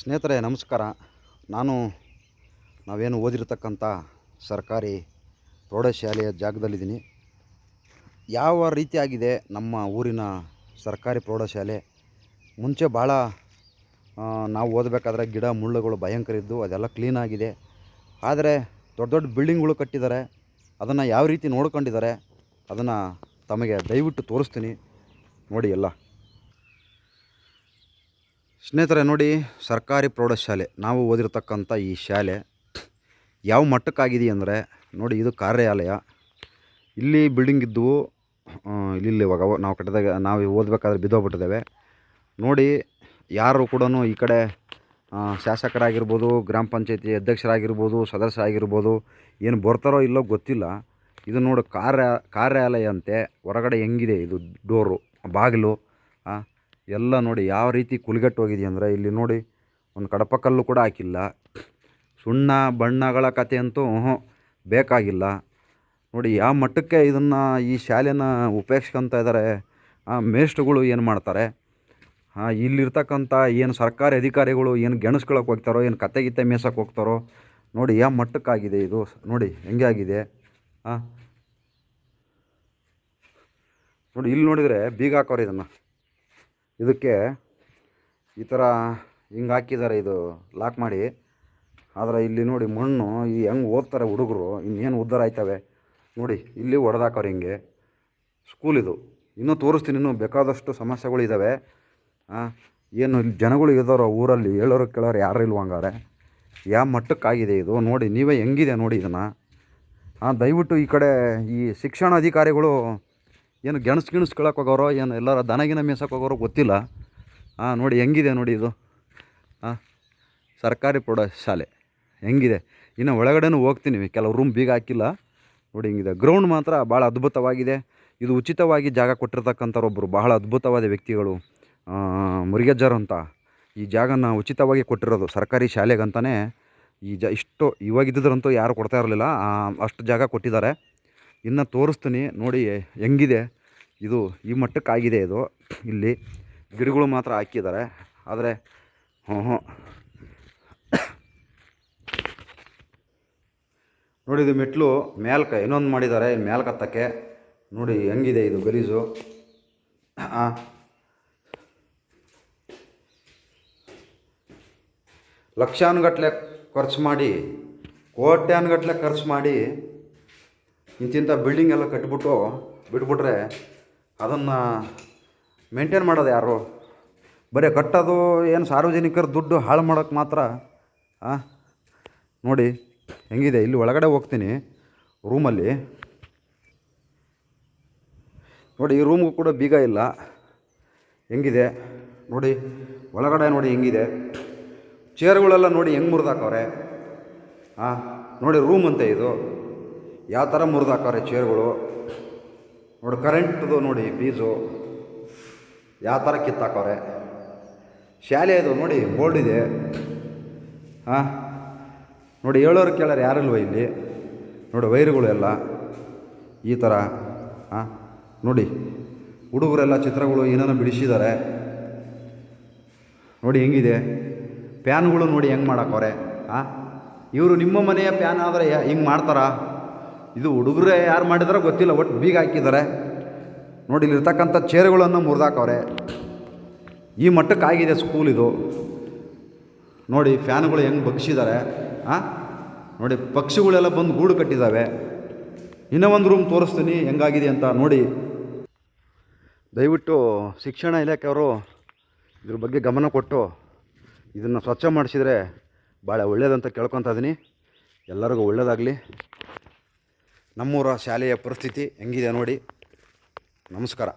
ಸ್ನೇಹಿತರೆ, ನಮಸ್ಕಾರ. ನಾನು ನಾವೇನು ಓದಿರತಕ್ಕಂಥ ಸರ್ಕಾರಿ ಪ್ರೌಢಶಾಲೆಯ ಜಾಗದಲ್ಲಿದ್ದೀನಿ. ಯಾವ ರೀತಿಯಾಗಿದೆ ನಮ್ಮ ಊರಿನ ಸರ್ಕಾರಿ ಪ್ರೌಢಶಾಲೆ? ಮುಂಚೆ ಭಾಳ ನಾವು ಓದಬೇಕಾದ್ರೆ ಗಿಡ, ಮುಳ್ಳುಗಳು ಭಯಂಕರ ಇದ್ದು ಅದೆಲ್ಲ ಕ್ಲೀನಾಗಿದೆ ಆದರೆ ದೊಡ್ಡ ದೊಡ್ಡ ಬಿಲ್ಡಿಂಗ್ಗಳು ಕಟ್ಟಿದ್ದಾರೆ. ಅದನ್ನು ಯಾವ ರೀತಿ ನೋಡ್ಕೊಂಡಿದ್ದಾರೆ ಅದನ್ನು ತಮಗೆ ದಯವಿಟ್ಟು ತೋರಿಸ್ತೀನಿ. ನೋಡಿ ಎಲ್ಲ. ಸ್ನೇಹಿತರೆ ನೋಡಿ ಸರ್ಕಾರಿ ಪ್ರೌಢಶಾಲೆ ನಾವು ಓದಿರ್ತಕ್ಕಂಥ ಈ ಶಾಲೆ ಯಾವ ಮಟ್ಟಕ್ಕಾಗಿದೆ ಅಂದರೆ ನೋಡಿ ಇದು ಕಾರ್ಯಾಲಯ. ಇಲ್ಲಿ ಬಿಲ್ಡಿಂಗ್ ಇದ್ದವು ಇಲ್ಲಿ ಇವಾಗ ನಾವು ಕಟ್ಟಿದಾಗ ನಾವು ಓದಬೇಕಾದ್ರೆ ಬಿದ್ದೋಗ್ಬಿಟ್ಟಿದ್ದೇವೆ ನೋಡಿ ಯಾರು ಕೂಡ ಈ ಕಡೆ ಶಾಸಕರಾಗಿರ್ಬೋದು ಗ್ರಾಮ ಪಂಚಾಯತಿ ಅಧ್ಯಕ್ಷರಾಗಿರ್ಬೋದು ಸದಸ್ಯರಾಗಿರ್ಬೋದು ಏನು ಬರ್ತಾರೋ ಇಲ್ಲೋ ಗೊತ್ತಿಲ್ಲ. ಇದು ನೋಡು ಕಾರ್ಯ ಕಾರ್ಯಾಲಯ ಅಂತೆ ಹೊರಗಡೆ ಹೆಂಗಿದೆ ಇದು ಡೋರು ಬಾಗಿಲು ಆ, ಎಲ್ಲ ನೋಡಿ ಯಾವ ರೀತಿ ಕುಲಿಗೆಟ್ಟು ಹೋಗಿದೆ ಅಂದರೆ ಇಲ್ಲಿ ನೋಡಿ ಒಂದು ಕಡಪಕಲ್ಲು ಕೂಡ ಹಾಕಿಲ್ಲ. ಸುಣ್ಣ ಬಣ್ಣಗಳ ಕತೆ ಅಂತೂ ಬೇಕಾಗಿಲ್ಲ. ನೋಡಿ ಯಾವ ಮಟ್ಟಕ್ಕೆ ಇದನ್ನು ಈ ಶಾಲೆನ ಉಪಯೋಗಿಸ್ಕೊತ ಇದ್ದಾರೆ ಆ ಮೇಷ್ಟ್ರುಗಳು ಏನು ಮಾಡ್ತಾರೆ? ಇಲ್ಲಿರ್ತಕ್ಕಂಥ ಏನು ಸರ್ಕಾರಿ ಅಧಿಕಾರಿಗಳು ಏನು ಗೆಣಸ್ಕೊಳಕ್ಕೆ ಹೋಗ್ತಾರೋ, ಏನು ಕತೆ ಗಿತ್ತೆ ಮೇಸಕ್ಕೆ ಹೋಗ್ತಾರೋ, ನೋಡಿ ಯಾವ ಮಟ್ಟಕ್ಕಾಗಿದೆ ಇದು. ನೋಡಿ ಹೆಂಗೆ ಆಗಿದೆ. ಹಾಂ ನೋಡಿ ಇಲ್ಲಿ ನೋಡಿದರೆ ಬೀಗ ಹಾಕೋರು ಇದನ್ನು. ಇದಕ್ಕೆ ಈ ಥರ ಹಿಂಗೆ ಹಾಕಿದ್ದಾರೆ ಇದು ಲಾಕ್ ಮಾಡಿ. ಆದರೆ ಇಲ್ಲಿ ನೋಡಿ ಮಣ್ಣು ಈ ಹೆಂಗೆ ಓದ್ತಾರೆ ಹುಡುಗರು ಇನ್ನೇನು ಉದ್ದಾರ ಆಯ್ತವೆ. ನೋಡಿ ಇಲ್ಲಿ ಹೊಡೆದಾಕವ್ರು ಹಿಂಗೆ. ಸ್ಕೂಲ್ ಇದು. ಇನ್ನೂ ತೋರಿಸ್ತೀನಿ ಇನ್ನೂ ಬೇಕಾದಷ್ಟು ಸಮಸ್ಯೆಗಳು ಇದ್ದಾವೆ ಆ, ಏನು ಇಲ್ಲಿ ಜನಗಳು ಇದ್ದಾರೋ ಊರಲ್ಲಿ ಹೇಳೋರು ಕೇಳೋರು ಯಾರು ಇಲ್ವಂಗಾರೆ ಯಾವ ಮಟ್ಟಕ್ಕಾಗಿದೆ ಇದು? ನೋಡಿ ನೀವೇ ಹೆಂಗಿದೆ ನೋಡಿ ಇದನ್ನು. ದಯವಿಟ್ಟು ಈ ಕಡೆ ಈ ಶಿಕ್ಷಣ ಅಧಿಕಾರಿಗಳು ಏನು ಗೆಣಸು ಗಿಣಸ್ಕೊಳಕ್ಕೆ ಹೋಗೋರೋ, ಏನು ಎಲ್ಲರ ದನಗಿನ ಮೀಸಕ್ಕೆ ಹೋಗೋರೋ ಗೊತ್ತಿಲ್ಲ. ಹಾಂ ನೋಡಿ ಹೆಂಗಿದೆ ನೋಡಿ ಇದು. ಹಾಂ ಸರ್ಕಾರಿ ಪ್ರೌಢ ಶಾಲೆ. ಹೆಂಗಿದೆ? ಇನ್ನು ಒಳಗಡೆನೂ ಹೋಗ್ತೀನಿ. ಕೆಲವು ರೂಮ್ ಬೀಗ ಹಾಕಿಲ್ಲ. ನೋಡಿ ಹಿಂಗಿದೆ. ಗ್ರೌಂಡ್ ಮಾತ್ರ ಭಾಳ ಅದ್ಭುತವಾಗಿದೆ. ಇದು ಉಚಿತವಾಗಿ ಜಾಗ ಕೊಟ್ಟಿರ್ತಕ್ಕಂಥವ್ರೊಬ್ಬರು ಬಹಳ ಅದ್ಭುತವಾದ ವ್ಯಕ್ತಿಗಳು. ಮುರುಗೇಜ್ಜರ್ ಅಂತ. ಈ ಜಾಗನ ಉಚಿತವಾಗಿ ಕೊಟ್ಟಿರೋದು ಸರ್ಕಾರಿ ಶಾಲೆಗಂತಲೇ ಈ ಜ, ಇಷ್ಟು ಇವಾಗಿದ್ದಂತೂ ಯಾರು ಕೊಡ್ತಾ ಇರಲಿಲ್ಲ. ಅಷ್ಟು ಜಾಗ ಕೊಟ್ಟಿದ್ದಾರೆ. ಇನ್ನು ತೋರಿಸ್ತೀನಿ, ನೋಡಿ ಹೆಂಗಿದೆ. ಇದು ಈ ಮಟ್ಟಕ್ಕಾಗಿದೆ ಇದು. ಇಲ್ಲಿ ಗಿಡಗಳು ಮಾತ್ರ ಹಾಕಿದ್ದಾರೆ. ಆದರೆ ಹ್ಞೂ ಹ್ಞೂ ನೋಡಿ ಇದು ಮೆಟ್ಲು ಮೇಲ್ಕ, ಇನ್ನೊಂದು ಮಾಡಿದ್ದಾರೆ ಮೇಲ್ಕ ಹತ್ತಕ್ಕೆ ನೋಡಿ ಹೆಂಗಿದೆ ಇದು ಗಲೀಜು. ಹಾಂ ಖರ್ಚು ಮಾಡಿ, ಕೋಟ್ಯಾನುಗಟ್ಲೆ ಖರ್ಚು ಮಾಡಿ ಇಂತಿಂಥ ಬಿಲ್ಡಿಂಗ್ ಎಲ್ಲ ಕಟ್ಬಿಟ್ಟು ಬಿಟ್ಬಿಟ್ರೆ ಅದನ್ನು ಮೇಂಟೈನ್ ಮಾಡೋದು ಯಾರು? ಬರೀ ಕಟ್ಟೋದು ಏನು ಸಾರ್ವಜನಿಕರ ದುಡ್ಡು ಹಾಳು ಮಾಡೋಕ್ಕೆ ಮಾತ್ರ? ನೋಡಿ, ಹೆಂಗಿದೆ? ಇಲ್ಲಿ ಒಳಗಡೆ ಹೋಗ್ತೀನಿ ರೂಮಲ್ಲಿ ನೋಡಿ, ಈ ರೂಮ್ಗೂ ಕೂಡ ಬೀಗ ಇಲ್ಲ. ಹೆಂಗಿದೆ? ನೋಡಿ, ಒಳಗಡೆ ನೋಡಿ ಹೆಂಗಿದೆ? ಚೇರ್ಗಳೆಲ್ಲ ನೋಡಿ ಹೆಂಗೆ ಮುರಿದಾಕವ್ರೆ? ಹಾಂ ನೋಡಿ ರೂಮ್ ಅಂತೆ ಇದು. ಯಾವ ಥರ ಮುರಿದಾಕವ್ರೆ ಚೇರ್ಗಳು? ನೋಡಿ, ಕರೆಂಟ್ದು ನೋಡಿ, ಬೀಜು. ಯಾವ ಥರ ಕಿತ್ತಾಕವ್ರೆ ಶಾಲೆ ಇದು ನೋಡಿ, ಬೋರ್ಡ್ ಇದೆ. ಹಾಂ? ನೋಡಿ, ಹೇಳೋರು ಕೇಳೋರು ಯಾರಿಲ್ವ ಇಲ್ಲಿ? ನೋಡಿ, ವೈರುಗಳು ಎಲ್ಲ. ಈ ಥರ. ಹಾಂ? ನೋಡಿ, ಹುಡುಗರೆಲ್ಲ ಚಿತ್ರಗಳು ಏನೇನೋ ಬಿಡಿಸಿದ್ದಾರೆ. ನೋಡಿ, ಹೆಂಗಿದೆ? ಪ್ಯಾನ್ಗಳು ನೋಡಿ ಹೆಂಗೆ ಮಾಡಕ್ಕವ್ರೆ? ಹಾಂ? ಇವರು ನಿಮ್ಮ ಮನೆಯ ಪ್ಯಾನ್ ಆದರೆ ಹಿಂಗೆ ಮಾಡ್ತಾರಾ? ಇದು ಹುಡುಗರೇ ಯಾರು ಮಾಡಿದಾರೋ ಗೊತ್ತಿಲ್ಲ, ಒಟ್ಟು ಬೀಗ ಹಾಕಿದ್ದಾರೆ. ನೋಡಿ ಇಲ್ಲಿರ್ತಕ್ಕಂಥ ಚೇರುಗಳನ್ನು ಮುರಿದಾಕವ್ರೆ. ಈ ಮಟ್ಟಕ್ಕೆ ಆಗಿದೆ ಸ್ಕೂಲ್ ಇದು. ನೋಡಿ ಫ್ಯಾನ್ಗಳು ಹೆಂಗೆ ಬಗ್ಸಿದ್ದಾರೆ. ಹಾಂ ನೋಡಿ, ಪಕ್ಷಿಗಳೆಲ್ಲ ಬಂದು ಗೂಡು ಕಟ್ಟಿದ್ದಾವೆ. ಇನ್ನೂ ಒಂದು ರೂಮ್ ತೋರಿಸ್ತೀನಿ, ಹೆಂಗಾಗಿದೆ ಅಂತ ನೋಡಿ. ದಯವಿಟ್ಟು ಶಿಕ್ಷಣ ಇಲಾಖೆಯವರು ಇದ್ರ ಬಗ್ಗೆ ಗಮನ ಕೊಟ್ಟು ಇದನ್ನು ಸ್ವಚ್ಛ ಮಾಡಿಸಿದರೆ ಭಾಳ ಒಳ್ಳೆಯದಂತ ಕೇಳ್ಕೊತಾ ಇದ್ದೀನಿ ಎಲ್ಲರಿಗೂ ಒಳ್ಳೆಯದಾಗಲಿ ನಮ್ಮೂರ ಶಾಲೆಯ ಪರಿಸ್ಥಿತಿ ಹೆಂಗಿದೆ ನೋಡಿ. ನಮಸ್ಕಾರ.